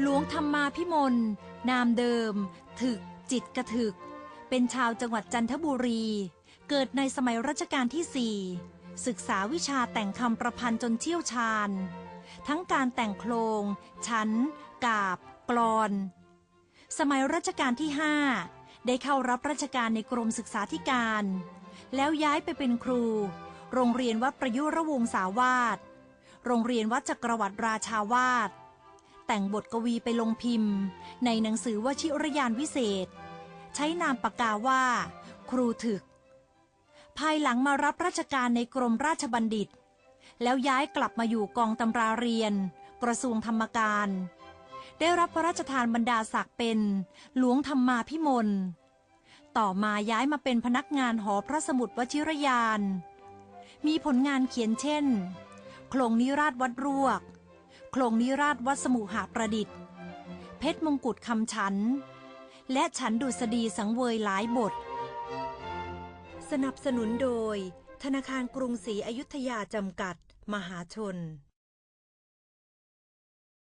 หลวงธรรมาพิมล นามเดิม ถึก จิตกระถึก เป็นชาวจังหวัดจันทบุรี เกิดในสมัยรัชกาลที่สี่ศึกษาวิชาแต่งคำประพันธ์จนเชี่ยวชาญ ทั้งการแต่งโครง ชั้น กาบกลอน สมัยรัชกาลที่ห้าได้เข้ารับราชการในกรมศึกษาธิการ แล้วย้ายไปเป็นครู โรงเรียนวัดประยุรวงศาวาสโรงเรียนวัดจักรวรรดิราชาวาสแต่งบทกวีไปลงพิมพ์ ในหนังสือวชิรยานวิเศษ ใช้นามปากกาว่า ครูถึก ภายหลังมารับราชการในกรมราชบัณฑิต แล้วย้ายกลับมาอยู่กองตำราเรียน กระทรวงธรรมการ ได้รับพระราชทานบรรดาศักดิ์เป็น หลวงธรรมาพิมล ต่อมาย้ายมาเป็นพนักงานหอพระสมุดวชิรยาน มีผลงานเขียนเช่น โครงนิราชวัดรวก โครงนิราชวัดสมุหาประดิษฐ์ เพชรมงกุฎคำฉัน และฉันดุษฎีสังเวยหลายบท สนับสนุนโดย ธนาคารกรุงศรีอยุธยาจำกัด มหาชน